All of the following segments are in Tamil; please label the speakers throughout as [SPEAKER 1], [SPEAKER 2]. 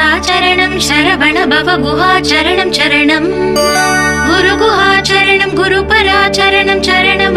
[SPEAKER 1] ஸ்கந்தாச்சரணம் சரவண பவ குஹாச்சரணம் சரணம் குரு குஹாச்சரணம் குரு பராச்சரணம் சரணம்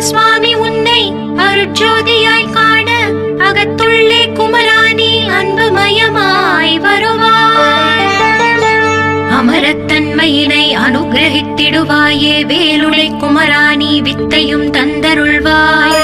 [SPEAKER 1] சுவாமி உன்னை அருட்சோதியாய் காண அகத்துள்ளே குமராணி அன்புமயமாய் வருவாய். அமரத்தன்மையினை அனுகிரகித்திடுவாயே வேலுளை குமராணி வித்தையும் தந்தருள்வாய்.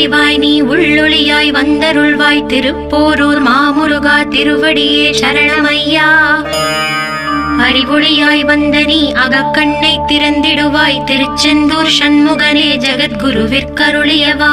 [SPEAKER 1] அறிவாய் நீ உள்ளொளியாய் வந்தருள்வாய் திருப்போரூர் மாமுருகா திருவடியே சரணமையா. அறிவொளியாய் வந்த நீ அகக்கண்ணை திறந்திடுவாய் திருச்செந்தூர் சண்முகனே ஜகத்குருவிற்கருளியவா.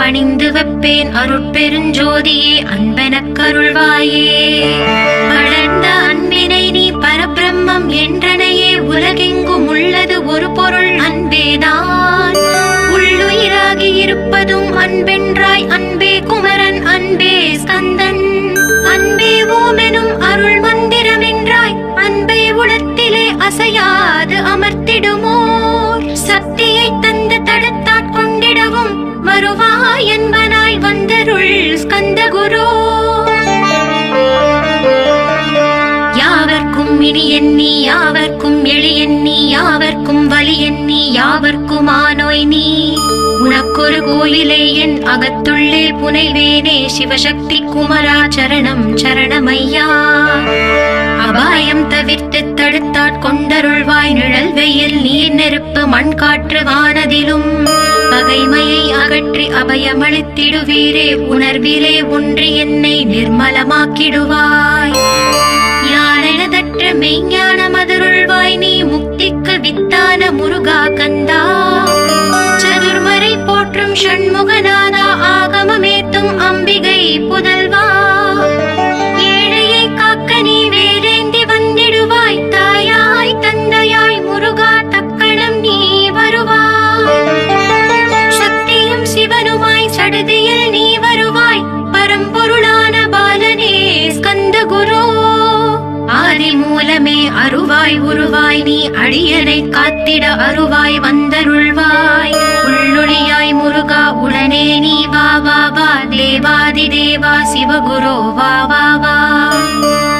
[SPEAKER 1] பணிந்து வைப்பேன் அருட்பெருஞ்சோதியே அன்பன கருள்வாயே. வளர்ந்த அன்பினை நீ பரபிரம்மம் என்றனையே உலகெங்கும் உள்ளது ஒரு பொருள் அன்பேதான் உள்ளுயிராகி இருப்பதும் அன்பென்றாய் அன்பே குமரன் அன்பே ஸ்கந்தன். அன்பே ஓமெனும் அருள் மந்திரமென்றாய் அன்பை உளத்திலே அசையாது அமர்த்திடுமோ வந்தருள் ஸ்கந்த குரு. யாவர்க்கும் இனி எண்ணி யாவர்க்கும் எளி எண்ணி யாவர்க்கும் வலி எண்ணி யாவர்க்கும் ஆனோய் நீ. உனக்கொரு கோயிலே என் அகத்துள்ளே புனைவேனே சிவசக்தி குமரா சரணம் சரணமையா. அபாயம் தவிர்த்து தடுத்தாட் கொண்டருள்வாய் நிழல் வெயில் நீர் நெருப்பு மண் காற்று வானதிலும். பகைமையை அகற்றி அபயமளித்திடுவீரே உணர்விலே ஒன்று என்னை நிர்மலமாக்கிடுவாய். யானெனதற்ற மெய்ஞான மதுருள்வாய் நீ முக்திக்கு வித்தான முருகா கந்தா. சதுர்மறை போற்றும் ஷண்முகநாதா ஆகமமேத்தும் அம்பிகை புதல் உருவாய் உருவாய் நீ அடியனை காத்திட அருவாய் வந்தருள்வாய். உள்ளொளியாய் முருகா உடனே நீ வா வா வா. தேவாதி தேவா சிவகுரு வா வா வா.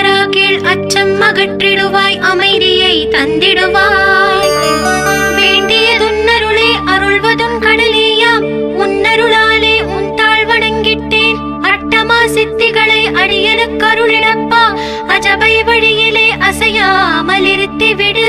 [SPEAKER 1] குமரா கீழ் அச்சம் அகற்றிடுவாய் அமைதியை தந்திடுவாய். வேண்டியதுன்னருளே அருள்வதும் கடலேயாம் உன்னருளாலே உன் தாழ் வணங்கிட்டேன் அட்டமா சித்திகளை அடியனுக்கு அருளிடப்பா அஜபை வழியிலே அசையாமல் இருத்தி விடு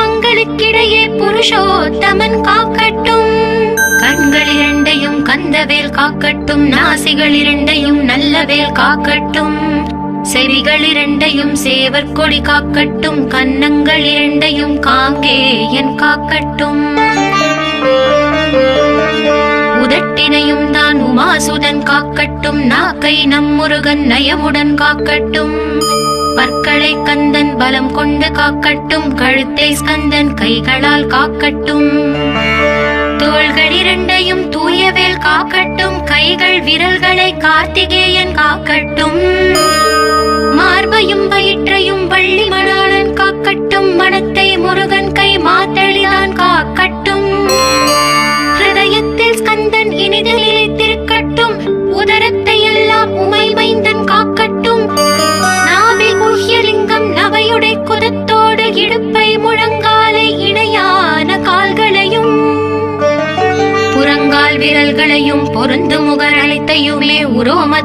[SPEAKER 1] கண்களுக்கிடையே புருஷோத்தமன் காக்கட்டும். கண்கள் இரண்டையும் கந்தவேல் காக்கட்டும். நாசிகள் இரண்டையும் நல்லவேல் காக்கட்டும். செவிகள் இரண்டையும் சேவற்கொடி காக்கட்டும். கன்னங்கள் இரண்டையும் காங்கேயன் காக்கட்டும். உதட்டினையும் தான் உமாசுதன் காக்கட்டும். நாக்கை நம்முருகன் நயமுடன் காக்கட்டும். பற்களை கந்தன் பலம் கொண்டு காக்கட்டும் கழுத்தை ஸ்கந்தன் கைகளால் காக்கட்டும். தோள்கள் இரண்டையும் தூயவேல் காக்கட்டும் கைகள் விரல்களை கார்த்திகேயன் காக்கட்டும். மார்பையும் வயிற்றையும் வள்ளி மணாளன் காக்கட்டும் மனத்தை முருகன் கை மாத்தளிதான் காக்க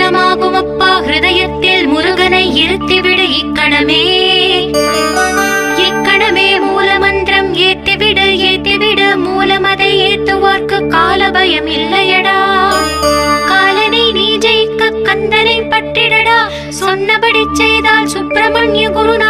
[SPEAKER 1] மங்களமாகும் அப்பா ஹிருதயத்தில் முருகனை இருத்திவிடு இக்கணமே. இக்கணமே மூலமந்திரம் ஏத்திவிடு ஏத்திவிடு. மூலமதை ஏத்துவார்க்கு கால பயம் இல்லையடா. காலனை நீ ஜெயிக்க கந்தனை பற்றிடடா. சொன்னபடி செய்தால் சுப்பிரமணிய குருநாதன்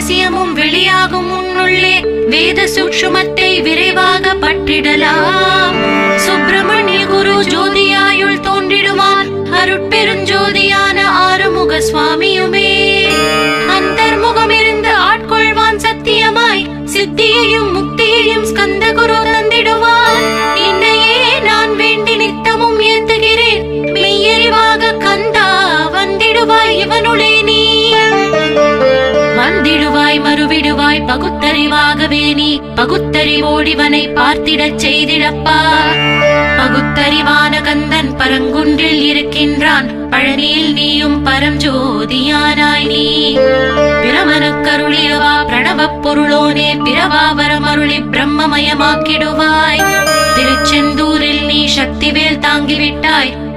[SPEAKER 1] ரகசியமும் வெளியாகும் உன்னுள்ளே. வேத சூக்ஷமத்தை விரைவாக பற்றிடலாம். சுப்பிரமணிய குரு ஜோதியாயுள் தோன்றிடுவார். அருட்பெருஞ்சோதியான ஆறுமுக சுவாமியுமே. அந்தர்முகம் இருந்து ஆட்கொள்வான் சத்தியமாய் சித்தியையும் முக்தியையும் ஸ்கந்த குரு தந்திடுவான் என்னையே நான் வேண்டி நித்தமும் ஏத்துகிறேன் மெய்யறிவாக கந்தா வந்திடுவாய். இவனுடைய நீ வந்திடுவாய் மறுவிடுவாய் பகுத்தறிவாகவே நீ. பகுத்தறிவோடிவனை பார்த்திடச் செய்திடப்பா. பகுத்தறிவான கந்தன் பரங்குன்றில் இருக்கின்றான். பழனியில் நீயும் பரஞ்சோதியானாய் நீ. பிரமனுக்கருளியவா பிரணவப் பொருளோனே பிரவாவரமருளி பிரம்மமயமாக்கிடுவாய். திருச்செந்தூரில் நீ சக்திவேல் தாங்கிவிட்டாய்.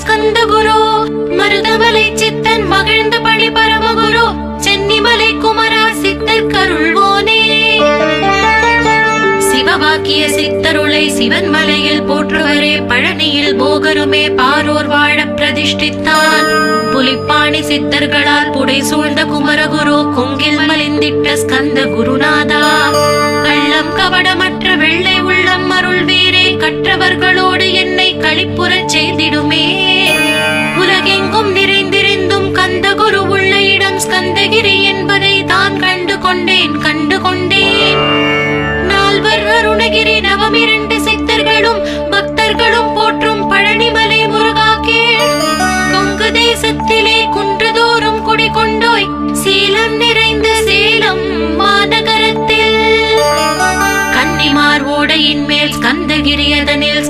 [SPEAKER 1] ஸ்கந்த குரு மருதமலை சித்தன் மகிழ்ந்த பணி பரமகுரு சென்னிமலை குமரா சித்தர் கருள்வோனே சிவவாக்கிய சித்தருளை சிவன் மலையில் போற்றுவரே பழனியில் போகருமே பாரோர் வாழ பிரதிஷ்டித்தான் புலிப்பாணி சித்தர்களால் புடை சூழ்ந்த குமரகுரு கொங்கில் மலிந்திட்ட ஸ்கந்த குருநாதா கள்ளம் கவடமற்ற வெள்ளை உள்ளம் அருள் வீரே கற்றவர்களோடு என்னை களிப்புறச் செய்திடுமே. உலகெங்கும் நிறைந்திருந்தும் கந்த குரு உள்ள இடம் ஸ்கந்தகிரி என்பதை தான் கண்டு கொண்டேன் கண்டு கொண்டேன். நால்வர் அருணகிரி நவமிரண்டு சித்தர்களும் பக்தர்களும்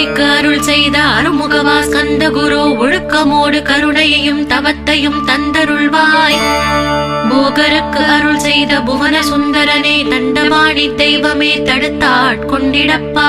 [SPEAKER 1] ஔவைக்கு அருள் செய்த அருமுகவா ஸ்கந்த குரு ஒழுக்கமோடு கருணையையும் தவத்தையும் தந்தருள்வாய். போகருக்கு அருள் செய்த புவன சுந்தரனே தண்டபாணி தெய்வமே தடுத்தாட்கொண்டிடப்பா.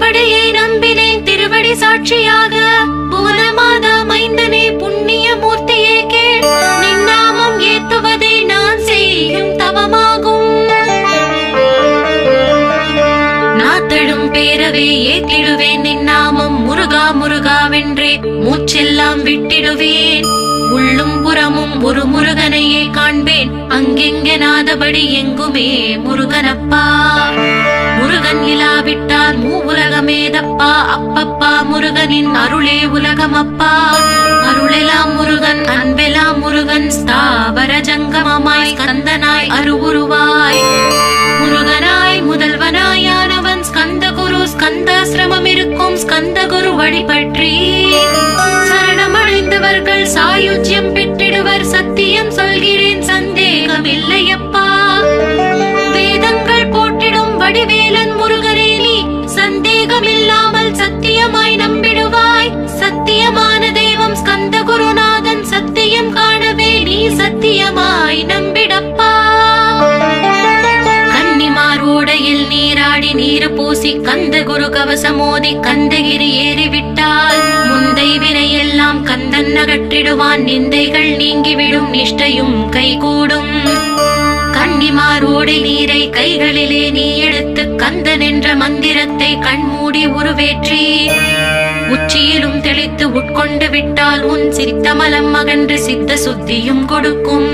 [SPEAKER 1] திருவடியை நம்பினேன் திருவடி சாட்சியாக. புவனமாதா மைந்தனே புண்ணிய மூர்த்தியே கேள். நின்னாமம் ஏத்துவதே நான் செய்யும் தவமாகும். நாத்தழும் பேரவே ஏத்திடுவேன் நின்னாமம் முருகா முருகாவென்றே மூச்செல்லாம் விட்டிடுவேன். உள்ளும் புறமும் ஒரு முருகனையே காண்பேன். அங்கெங்கே நாதபடி எங்குமே முருகனப்பா. முருகன் இலாவிட்டால் மூ உலகமேதப்பா அப்பப்பா முருகனின் அருளே உலகமப்பா. அருளெலாம் முருகன் அன்பெலாம் முருகன் ஸ்தாவர ஜங்கமமாய் கந்தனாய் அருவுருவாய். முருகனாய் முதல்வனாயானவன் ஸ்கந்த குரு ஸ்கந்தாசிரமம் இருக்கும் ஸ்கந்த குரு வழிபற்றி. சரணமடைந்தவர்கள் சாயுஜ்யம் பெற்றிடுவர் சத்தியம் சொல்கிறேன் சந்தேகம் இல்லையப்பா வேதங்கள் போட்டிடும் வடிவேலன் முருகனே நீ சத்தியமாய் நம்பிடப்பா. கன்னிமாரோடையில் நீராடி நீர் பூசி கந்த குரு கவசமோதி கந்தகிரி ஏறிவிட்டால் முந்தை வினையெல்லாம் கந்தன் அகற்றிடுவான். நிந்தைகள் நீங்கிவிடும் நிஷ்டையும் கைகூடும். கன்னிமாரோடு நீரை கைகளிலே நீ எடுத்து கந்தன் என்ற மந்திரத்தை கண்மூடி உருவேற்றி உச்சியிலும் தெளித்து உட்கொண்டு விட்டால் உன் சித்தமலம் அகன்று சித்த சுத்தியும் கொடுக்கும்.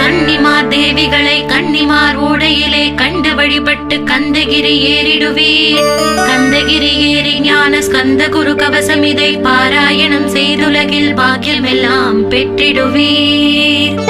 [SPEAKER 1] கன்னிமார் தேவிகளை கன்னிமார் ஓடையிலே கண்டு வழிபட்டு கந்தகிரி ஏறிடுவீர். கந்தகிரி ஏறி ஞான ஸ்கந்த குரு கவசம் இதை பாராயணம் செய்துலகில் பாக்கியமெல்லாம் பெற்றிடுவீர்.